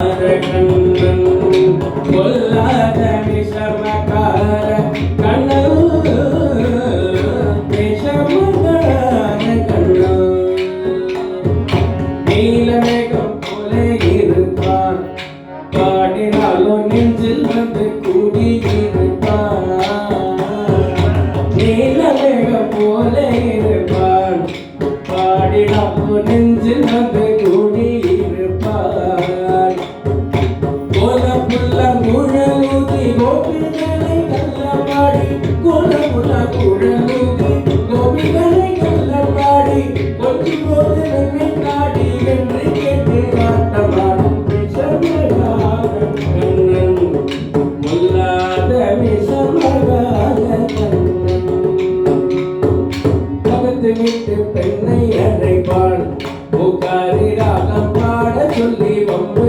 கண்ணன் கொல்லாத விஷமக்கார கண்ணன் விஷமக்கார கண்ணன் நீலமேகம் போல இருப்பான் பாடினாலும் நெஞ்சில் வந்து கூடியிருப்பான் நீலமேகம் போல இருப்பான் பாடினாலும் நெஞ்சில் வந்து கூடியிருப்பான் கோலப்புள்ள குழலூதி கோபிகளை கள்ளப்பாடி கோலப்புள்ள குழலூதி கோபிகளை கள்ளப்பாடி கொஞ்சம் போது நம்மை காடி என்று கேட்டு ஆட்டமாடும் முல்லாத விஷமகார பகத்து விட்டு பெண்ணை அழைப்பாள் புகாரி ராகம் பாட சொல்லி வம்பு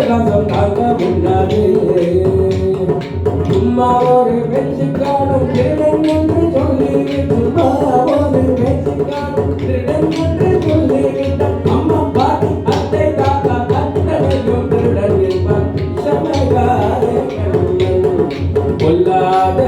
வைத்தால் அட்டகாசம் தாங்க சும்மா ஒரு பேச்சுக்காலும் திருடன் என்று சொல்லி சும்மா ஒரு பேச்சுக்காலும் திருடன் என்று சொல்லிவிட்டால் அம்மா பாட்டி அத்தை தாத்தா திருடன் கொல்லாத